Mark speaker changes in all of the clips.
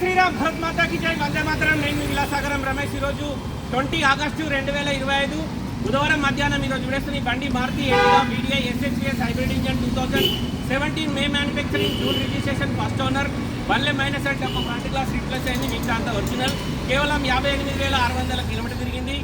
Speaker 1: శ్రీరామ్ భరత్ మాతాకి జై. వందే మాతరం. నేను విలాసాగరం రమేష్. ఈరోజు ట్వంటీ ఆగస్టు రెండు వేల ఇరవై ఐదు బుధవారం మధ్యాహ్నం ఈరోజు విడేస్తున్న బండి మారుతి ఎట్లా VDI SHS hybrid engine two thousand seventeen May manufacturing June registration first owner వన్లే minus అంటే ఒక ఫ్రంట్ గ్లాస్ రిప్లేస్ అయింది. మిగతా అంతా ఒరిజినల్ కేవలం యాభై ఎనిమిది వేల ఆరు వందల కిలోమీటర్ తిరిగింది.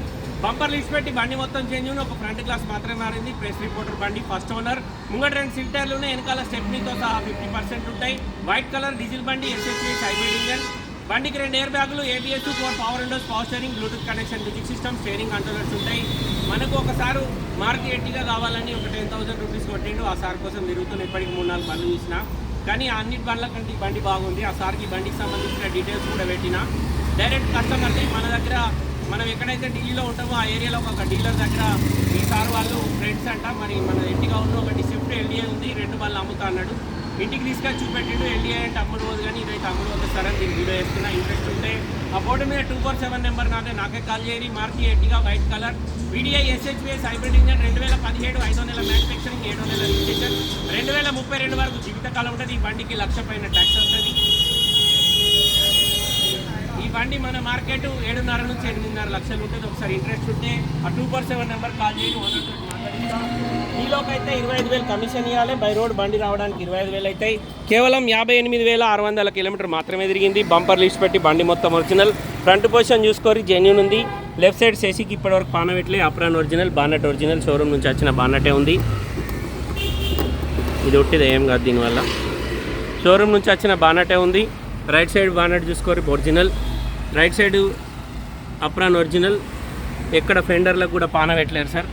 Speaker 1: బంపర్ లిస్ట్ పెట్టి బండి మొత్తం చేంజ్ ఉన్న ఒక ఫ్రంట్ గ్లాస్ మాత్రమే మారింది. ప్రెస్ రిపోర్టర్ బండి ఫస్ట్ ఓనర్. ముంగట రెండు సిల్టర్లు ఉన్నాయి వెనకాల స్టెప్నీతో సహా ఫిఫ్టీ పర్సెంట్ ఉంటాయి. వైట్ కలర్ డీజిల్ బండి ఎస్ఎస్ఎస్ హైబ్రిడ్ ఇంజన్. బండికి రెండు air bags ABS four power windows power steering Bluetooth connection music system steering controllers ఉంటాయి. మనకు ఒకసారి మార్క్ ఎట్టిగా కావాలని ఒక టెన్ థౌసండ్ రూపీస్ కొట్టిండు. ఆ సార్ కోసం తిరుగుతున్న ఇప్పటికి మూడు నాలుగు బండ్లు చూసిన. కానీ ఆ అన్నిటి బండ్ల కంటే ఈ బండి బాగుంది. ఆ సార్కి బండికి సంబంధించిన డీటెయిల్స్ కూడా పెట్టిన. డైరెక్ట్ కస్టమర్ని మన దగ్గర మనం ఎక్కడైతే ఢిల్లీలో ఉంటామో ఆ ఏరియాలో ఒక డీలర్ దగ్గర ఈ సార్ వాళ్ళు ఫ్రెండ్స్ అంట. మరి మన ఇంటిగా ఉన్న ఒకటి స్విఫ్ట్ ఎల్డీఏ ఉంది రెండు వాళ్ళు అమ్ముతా అన్నాడు. ఇంటికి తీసుకొని చూపెట్టిండు ఎల్డీఏ అంటే అమ్ముడు పోదు కానీ ఇదైతే అమ్ముడు పోదు సరే దీని వీడియో వేస్తున్నా ఇంట్రెస్ట్ ఉంటే ఆ బోర్డు మీద టూ ఫోర్ సెవెన్ నెంబర్ నాదే. నాకే కాల్ చేయని March Ertiga white colour VDI SHBVS hybrid engine రెండు వేల పదిహేడు ఐదో నెల మ్యానుఫ్యాక్చరింగ్ ఏడో నెల రిజిస్ట్రేషన్ రెండు వేల ముప్పై రెండు వరకు జీవితకాలం ఉంటుంది. ఈ బండికి లక్ష పైన ట్యాక్స్ వస్తుంది. బండి మన మార్కెట్ ఏడున్నర నుంచి ఎనిమిదిన్నర లక్షలు ఉంటుంది. ఒకసారి ఇంట్రెస్ట్ ఉంటే ఆ two four seven number call చేయండి. ఓనర్తో అయితే ఇరవై ఐదు వేలు కమిషన్ ఇవ్వాలి. బై రోడ్ బండి రావడానికి ఇరవై ఐదు వేలు అవుతాయి. కేవలం యాభై ఎనిమిది వేల ఆరు వందల కిలోమీటర్ మాత్రమే తిరిగింది. బంపర్ లిస్ట్ పెట్టి బండి మొత్తం ఒరిజినల్ ఫ్రంట్ పొజిషన్ చూసుకొని జెన్యున్ ఉంది. లెఫ్ట్ సైడ్ సేసీకి ఇప్పటివరకు పానవెట్లే apron original bonnet original showroom నుంచి వచ్చిన బానటే ఉంది. ఇది ఒట్టిది ఏం కాదు దీనివల్ల. షోరూమ్ నుంచి వచ్చిన బానటే ఉంది. రైట్ సైడ్ బానట్ చూసుకోరు original right side apron original. ఎక్కడ ఫెండర్లకు కూడా పాన పెట్టలేరు sir.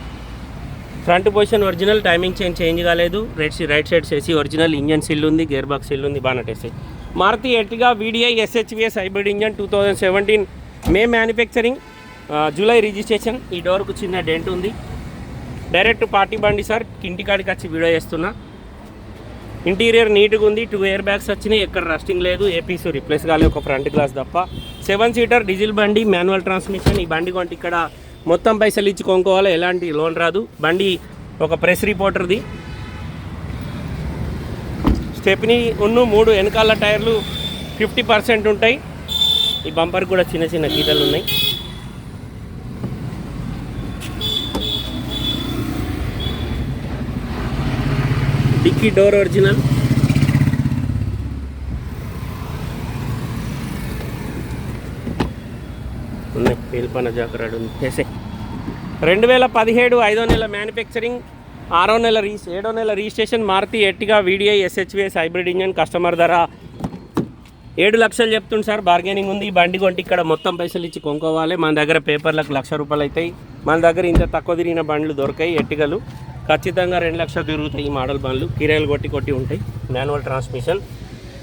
Speaker 1: Front position original timing change change కాలేదు. రైట్ సైడ్ రైట్ సైడ్ చేసి ఒరిజినల్ ఇంజన్ సిల్ ఉంది గేర్ బాక్స్ సిల్ ఉంది బానట్ వేసి Maruti Ertiga VDI SHVS hybrid engine two thousand seventeen May manufacturing July registration. ఈ డోర్కు చిన్న dent ఉంది. Direct party బండి సార్ ఇంటికాడికి వచ్చి వీడియో చేస్తున్నా. ఇంటీరియర్ నీట్గా ఉంది టూ ఇయర్ బ్యాగ్స్ వచ్చినాయి ఎక్కడ రస్టింగ్ లేదు ఏపీస్ రిప్లేస్ కాలేదు ఒక ఫ్రంట్ గ్లాస్ తప్ప. సెవెన్ సీటర్ డీజిల్ బండి మాన్యువల్ ట్రాన్స్మిషన్ ఈ బండి కొంటే ఇక్కడ మొత్తం పైసలు ఇచ్చి కొనుక్కోవాలి ఎలాంటి లోన్ రాదు. బండి ఒక ప్రెస్ రిపోర్టర్ది స్టెప్ని ఉన్ను మూడు వెనకాల టైర్లు ఫిఫ్టీ పర్సెంట్ ఉంటాయి. ఈ బంపర్ కూడా చిన్న చిన్న గీతలు ఉన్నాయి. డిక్కీ డోర్ ఒరిజినల్ ఉన్నాయి పేల్పన జాకరాడు ఉంది. చేసే. రెండు వేల పదిహేడు ఐదో నెల మ్యానుఫ్యాక్చరింగ్ ఆరో నెల రీ ఏడో నెల registration Maruti Ertiga VDI SHVS hybrid engine customer ధర ఏడు లక్షలు చెప్తుంది సార్. బార్గెనింగ్ ఉంది. బండి కొంటే ఇక్కడ మొత్తం పైసలు ఇచ్చి కొనుక్కోవాలి. మన దగ్గర పేపర్లకు లక్ష రూపాయలు అవుతాయి. మన దగ్గర ఇంత తక్కువ తిరిగిన బండ్లు దొరకాయి ఎట్టిగలు ఖచ్చితంగా రెండు లక్షలు తిరుగుతాయి ఈ మోడల్ బండ్లు. కిరాయిలు కొట్టి కొట్టి ఉంటాయి. Manual transmission.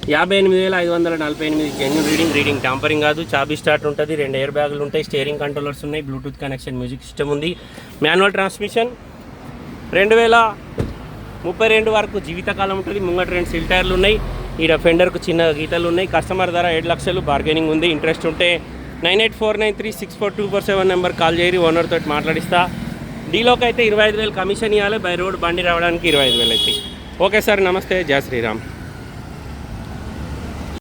Speaker 1: యాభై ఎనిమిది వేల ఐదు వందల నలభై ఎనిమిది జెన్యున్ రీడింగ్. రీడింగ్ టాంపరింగ్ కాదు. చాబీ స్టార్ట్ ఉంటుంది. రెండు ఎయిర్ బ్యాగులు ఉంటాయి. స్టీరింగ్ కంట్రోలర్స్ ఉన్నాయి. బ్లూటూత్ కనెక్షన్ మ్యూజిక్ సిస్టమ్ ఉంది. Manual transmission. రెండు వేల ముప్పై రెండు వరకు జీవితకాలం ఉంటుంది. ముంగట రెండు సిల్ టైర్లు ఉన్నాయి. ఈ ఫెండర్కు చిన్న గీతలు ఉన్నాయి. కస్టమర్ ధర ఏడు లక్షలు. బార్గెనింగ్ ఉంది. ఇంట్రెస్ట్ ఉంటే nine eight four nine three six four two four seven number call చేయరి ఓనర్తో మాట్లాడిస్తా. డీలోకి అయితే ఇరవై ఐదు వేలు కమిషన్ ఇవ్వాలి బై రోడ్ బండి రావడానికి ఇరవై ఐదు వేలు అయితే. ఓకే సార్ నమస్తే జయ శ్రీరామ్.